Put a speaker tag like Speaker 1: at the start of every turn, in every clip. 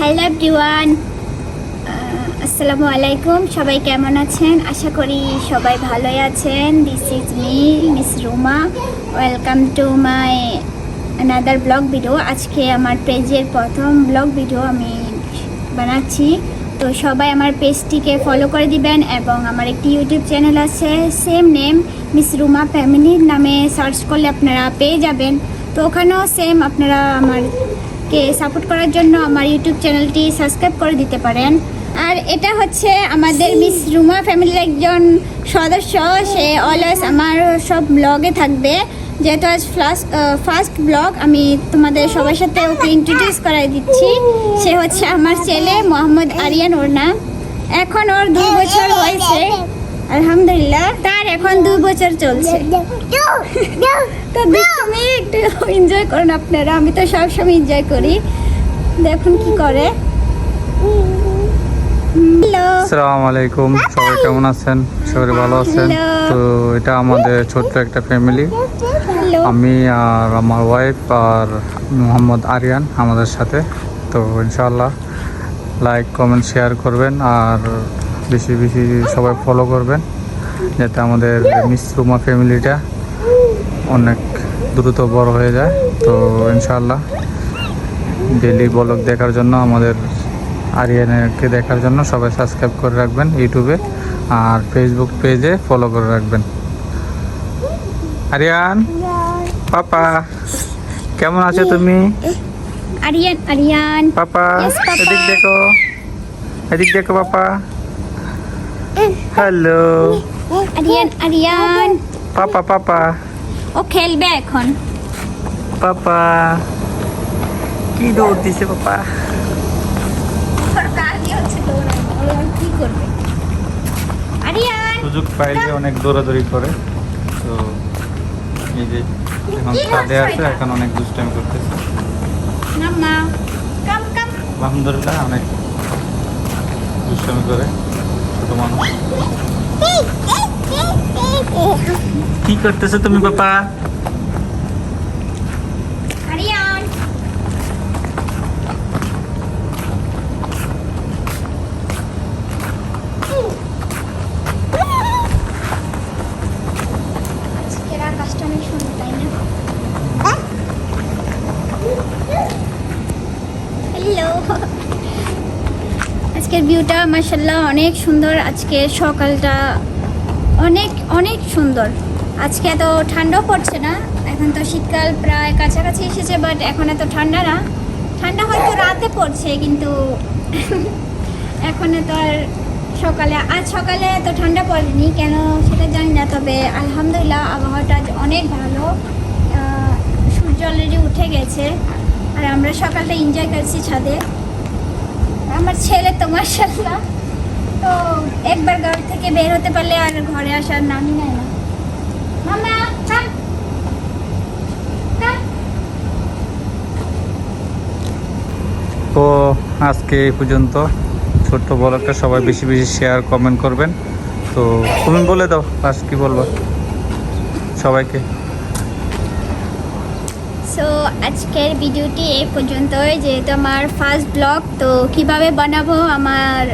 Speaker 1: Hello everyone আসসালামু আলাইকুম সবাই কেমন আছেন? আশা করি সবাই ভালোই আছেন। This is me miss Ruma welcome to my another blog video আজকে আমার পেজের প্রথম ব্লগ ভিডিও আমি বানাচ্ছি। তো সবাই আমার পেজটিকে ফলো করে দিবেন এবং আমার একটি ইউটিউব চ্যানেল আছে। সেম নেম মিস রুমা ফ্যামিলির নামে সার্চ করলে আপনারা পেয়ে যাবেন। তো ওখানেও সেম আপনারা আমারকে সাপোর্ট করার জন্য আমার ইউটিউব চ্যানেলটি সাবস্ক্রাইব করে দিতে পারেন। আর এটা হচ্ছে আমাদের মিস রুমা ফ্যামিলির একজন সদস্য সে অলওয়েজ আমার সব ব্লগে থাকবে। যেহেতু আজ ফার্স্ট ফার্স্ট ব্লগ আমি তোমাদের সবার সাথে ওকে ইন্ট্রোডিউস করাই দিচ্ছি। সে হচ্ছে আমার ছেলে মোহাম্মদ আরিয়ান ওর নাম এখন ওর দুই বছর হয়েছে। আলহামদুলিল্লাহ। তার এখন দুই বছর চলছে। তো দেখ তুমি একটু এনজয় করেন আপনারা আমি তো সবসময় এনজয় করি। দেখুন কি করে।
Speaker 2: আসসালামু আলাইকুম সবাই কেমন আছেন? সবাই ভালো আছেন? তো এটা আমাদের ছোট্ট একটা ফ্যামিলি আমি আর আমার ওয়াইফ আর মোহাম্মদ আরিয়ান আমাদের সাথে। তো ইনশাআল্লাহ লাইক কমেন্ট শেয়ার করবেন আর বেশি বেশি সবাই ফলো করবেন। যাতে আমাদের মিস রুমা ফ্যামিলিটা অনেক দ্রুত বড় হয়ে যায়। তো ইনশাআল্লাহ ডেলি ব্লগ দেখার জন্য আমাদের আরিয়ানকে দেখার জন্য সবাই সাবস্ক্রাইব করে রাখবেন ইউটিউবে আর ফেসবুক পেজে ফলো করে রাখবেন। আরিয়ান পাপা কেমন আছো তুমি?
Speaker 1: আরিয়ান আরিয়ান।
Speaker 2: পাপা
Speaker 1: পাপা।
Speaker 2: এদিক দেখো এদিক দেখো papa. Hello
Speaker 1: Aryan Aryan.
Speaker 2: Papa papa.
Speaker 1: ও খেলবে এখন।
Speaker 2: পাপা কি দৌড় দিছে পাপা? সুযোগ পাইলে অনেক দৌড়াদৌড়ি করে। তো এই যে এখন ছাদে আছে এখন অনেক দুষ্টামি করতেছে।
Speaker 1: নাম্মা কাম কাম।
Speaker 2: আলহামদুলিল্লাহ অনেক দুষ্টামি করে ছোট মানুষ। কি করতেছো তুমি
Speaker 1: আরিয়ান আজকের ভিউটা মাসাল্লাহ অনেক সুন্দর। আজকের সকালটা অনেক অনেক সুন্দর। আজকে এত ঠান্ডাও পড়ছে না, এখন তো শীতকাল প্রায় কাছাকাছি এসেছে বাট এখন এত ঠান্ডা না। ঠান্ডা হয়তো রাতে পড়ছে, কিন্তু এখন তো আর সকালে, আজ সকালে এত ঠান্ডা পড়েনি, কেন সেটা জানি না, তবে আলহামদুলিল্লাহ আবহাওয়াটা আজ অনেক ভালো। সূর্য অলরেডি উঠে গেছে, আর আমরা সকালটা এনজয় করছি ছাদে। আমার ছেলে তো মার্শাল্লাহ তো একবার ঘর থেকে বের হতে পারলে আর ঘরে আসার নামই নেয় না.
Speaker 2: তো আজকে এই পর্যন্ত। ছোট্ট ব্লগটা সবাই বেশি বেশি শেয়ার কমেন্ট করবেন। তো তুমি বলে দাও ফার্স্ট কি বলব? সবাইকে।
Speaker 1: সো আজকের ভিডিওটি এই পর্যন্তই। যেহেতু আমার ফার্স্ট ব্লগ তো কীভাবে বানাবো আমার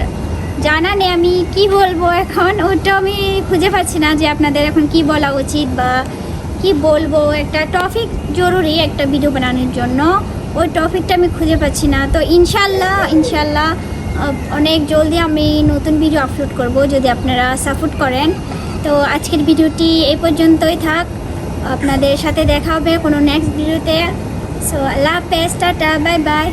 Speaker 1: জানা নেই আমি কি বলব এখন, ওটা আমি খুঁজে পাচ্ছি না যে আপনাদের এখন কি বলা উচিত বা কি বলব। একটা টপিক জরুরি একটা ভিডিও বানানোর জন্য। ওই টপিকটা আমি খুঁজে পাচ্ছি না। তো ইনশাল্লাহ ইনশাল্লাহ অনেক জলদি আমি নতুন ভিডিও আপলোড করব যদি আপনারা সাপোর্ট করেন। তো আজকের ভিডিওটি এই পর্যন্তই থাক। আপনাদের সাথে দেখা হবে কোনো নেক্সট ভিডিওতে সো আল্লাহ হাফেজ, টাটা বাই বাই